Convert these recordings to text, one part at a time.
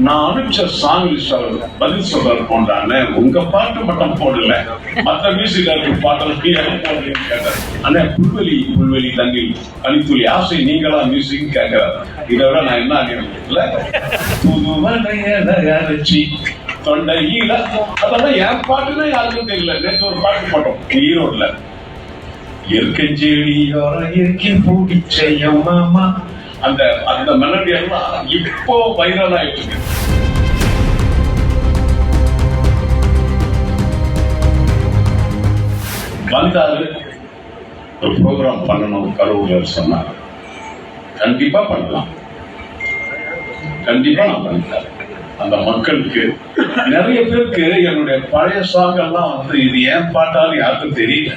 நான் அனுப்பிச்ச song list பதில் சொல்றாரு போன்றானே உங்க பாட்டு மட்டும் போடல. மத்த மியூசிக் டைரக்டர் பாட்டெல்லாம் கேட்டார் அண்ணே புல்வெளி புல்வெளி தண்ணில் பனித்துளி ஆசை நீங்களா மியூசிக் கேட்கிறார் இதை விட நான் என்ன இல்ல புதுவனைய அரைச்சி தொண்டையில அதெல்லாம் என் பாட்டுன்னா யாருக்கும் தெரியல. நேற்று ஒரு பாட்டு போட்டோம் ஈரோட்ல. எற்கஞ்செடியோரம் இருக்கி பூடிச்ச மாமா அந்த அந்த மெலடி எல்லாம் இப்போ வைரல் ஆயிட்டு வந்தாரு ஒரு ப்ரோக்ராம் பண்ணணும் கரூர்ல சொன்னார். கண்டிப்பா பண்ணலாம். கண்டிப்பா நான் பண்ணிட்டேன் அந்த மக்களுக்கு நிறைய பேருக்கு என்னுடைய பழைய சாங் எல்லாம் வந்து இது ஏன் பாட்டாலும் யாருக்கும் தெரியல.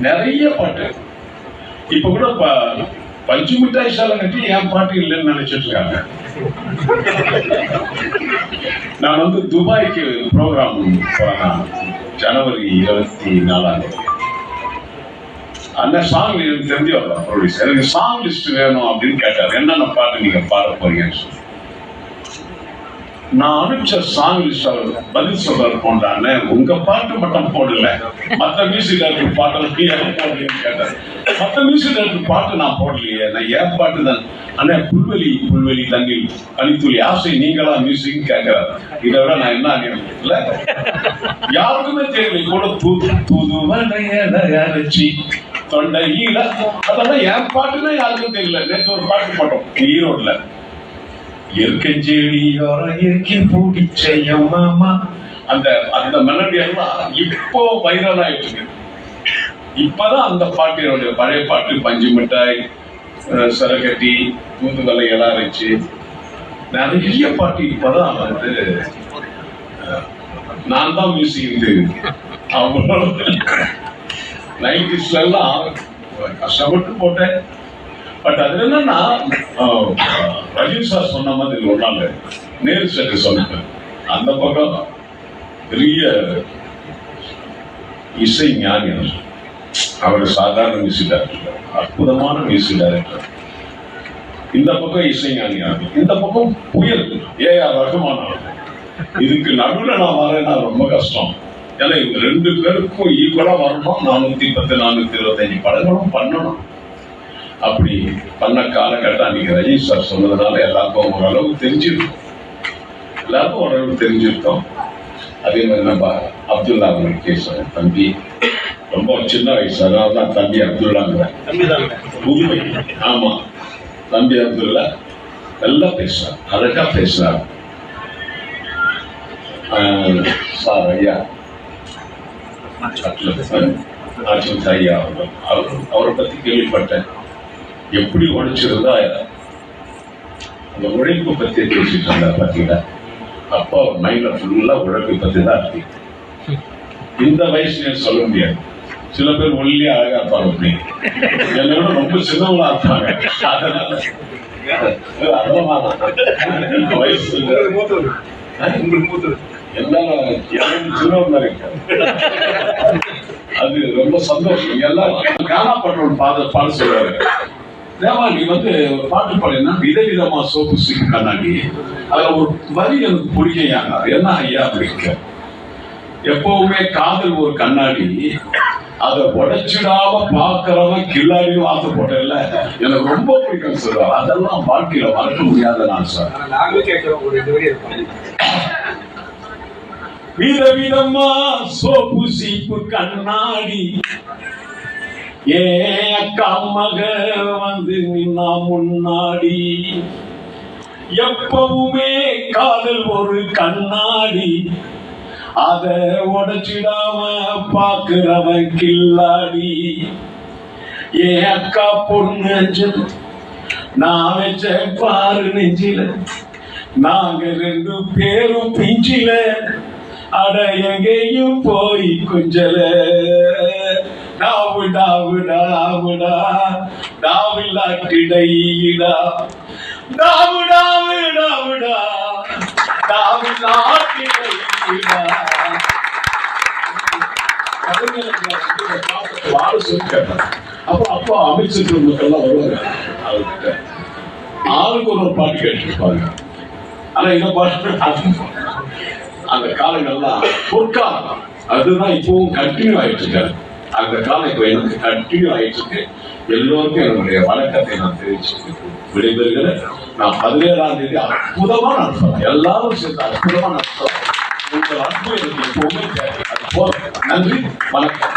நிறைய பாட்டு. இப்ப கூட ப- பஞ்சு மிட்டாய் சாலை கட்டி என் பாட்டு இல்லைன்னு நினைச்சிட்டு இருக்காங்க. நான் வந்து துபாய்க்கு ப்ரோக்ராம் போறேன் ஜனவரி இருபத்தி நாலாம் தேதி. அந்த சாங் எனக்கு தெரிஞ்சு வரலாம் ப்ரொடியூசர் எனக்கு சாங் லிஸ்ட் வேணும் அப்படின்னு கேட்டார். என்னென்ன பாட்டு நீங்க பாட போறீங்கன்னு சொல்லி. நான் அனுப்பிச்ச சாங் லிஸ்ட் அவர் பதில் சொல்றாரு போன்றானே உங்க பாட்டு மட்டும் போடல. மத்த மியூசிக் பாட்டு பாட்டெல்லாம் போடுறீங்கன்னு கேட்டார். மத்த நிமிஷம் டைரக்டர் பாட்டு நான் போடலையே. நான் ஏன் பாட்டு தான்? அண்ணே புல்வெளி புல்வெளி தண்ணில் பனித்துளி ஆசை நீங்களா மியூசிக் கேட்கிறார். இதை விட நான் என்ன இல்ல? யாருக்குமே தெரியல கூட தூது தூதுவனைய அரைச்சி தொண்டையில. அதெல்லாம் என் பாட்டுன்னா யாருக்கும் தெரியல. நேற்று ஒரு பாட்டு போட்டோம். ஈரோட்ல. எற்கஞ்செடியோரம் இருக்கி பூடிச்ச மாமா அந்த அந்த மெலடி எல்லாம் இப்போ வைரல் ஆயிட்டு இருக்கு. இப்பதான் அந்த பாட்டினுடைய என்னுடைய பழைய பாட்டு பஞ்சு மிட்டாய் அஹ், சரகட்டி தூதுவலை எல்லாம் அரைச்சு நிறைய பாட்டு இப்பதான் வந்து நான் தான் மியூசிக் இது அவங்க நைன்டிஸ்ல எல்லாம் கஷ்டப்பட்டு போட்டேன். பட் அது என்னன்னா ஆஹ், ரஜினி சார் சொன்ன மாதிரி ஒரு நாள் நேரு சார் சொன்னாங்க அந்த பக்கம் பெரிய இசை ஞானி அவர். சாதாரண மியூசிக் அற்புதமான மியூசிக் டைரக்டர் இந்த பக்கம் இசைஞானி இந்த பக்கம் புயல். ஏ ஆர் ரகுமான இதுக்கு நடுவில் நான் வரேன்னா ரொம்ப கஷ்டம். ஏன்னா இவங்க ரெண்டு பேருக்கும் ஈக்குவலா வரணும். நானூத்தி பத்து நானூத்தி இருபத்தஞ்சு படங்களும் பண்ணணும். அப்படி பண்ண காலகட்டம் அன்னைக்கு ரஜினி சார் சொன்னதுனால எல்லாருக்கும் ஓரளவு தெரிஞ்சிருக்கும். எல்லாருக்கும் ஓரளவு தெரிஞ்சிருக்கோம். அதே மாதிரி நம்ம அப்துல்லா அவர்கள் கேசவன் தம்பி ரொம்ப சின்ன வயசு அதனால தான் தம்பி அப்துல்லாங்கிற. புதுமை ஆமா. தம்பி அப்துல்லா நல்லா பேசுறார். அழகா பேசுறார். சார் ஐயா. அர்ஜுன் ஐயா அவர்கள். அவர் அவரை பத்தி கேள்விப்பட்டேன். எப்படி உழைச்சிருந்தா அந்த உழைப்பு பத்தி பேசிட்டு இருந்தார் பாத்தீங்களா? அப்போ மைண்ட்ல ஃபுல்லா உழைப்பு பத்தி தான் இருக்கு. இந்த வயசுல சொல்ல முடியாது. சில பேர் ஒல்லியா அழகா இருப்பாங்க அப்படி. விட ரொம்ப சின்னவங்களா இருப்பாங்க. அதனால வயசு எல்லாரும் அது ரொம்ப சந்தோஷம். எல்லாம் கானா பண்றோம் பாத பாட சொல்றாரு. தேவா நீ வந்து ஒரு பாட்டு பாடினா விதவிதமா சோப்பு சீக்கு கண்ணாடி அதுல ஒரு வரி எனக்கு பிடிக்கையாங்க என்ன ஐயா அப்படிங்க எப்பவுமே காதல் ஒரு கண்ணாடி. அதை உடைச்சிடாம பாக்குறவன் கில்லாடியும் ஆசை போட்டேன்ல. எனக்கு ரொம்ப பிடிக்கும் சொல்றாரு அதெல்லாம் வாழ்க்கையில மறக்க முடியாத நான் இருக்கும் விதவிதமா சோப்பு சீப்பு கண்ணாடி. ஏ அக்கா மக வந்து நின்னா முன்னாடி. எப்பவுமே காதல் ஒரு கண்ணாடி. அத உடைச்சிடாம பாக்குறவன் கில்லாடி. ஏ அக்கா பொண்ணு அஞ்சல் நான் வச்ச பாரு நெஞ்சில. நாங்க ரெண்டு பேரும் பிஞ்சில. அட எங்கேயும் போய் குஞ்சல. டாவு டாவு டாவுடா டாவில்லா கிடையிடா டாவு டாவு டாவுடா. டாவில்லா கிடையிடா கவிஞர்களுக்கு இந்த அமைச்சர் மக்கள்லாம் வருவாங்க ஆளுக்கு ஒரு பாட்டு ஆனா அந்த காலங்கள்லாம் பொற்காலம் அதுதான் இப்பவும் கண்டினியூ ஆயிட்டு இருக்காரு அந்த காலம் இப்ப எனக்கு கண்டினியூ ஆயிட்டு இருக்கு எல்லோருக்கும் என்னுடைய வணக்கத்தை நான் தெரிவிச்சு விடைபெறுகிறேன். நான் பதினேழாம் தேதி அற்புதமா நடத்தலாம் எல்லாரும் சேர்ந்து அற்புதமா நடத்தலாம் உங்கள் அன்பு எனக்கு எப்பவுமே நன்றி. வணக்கம்.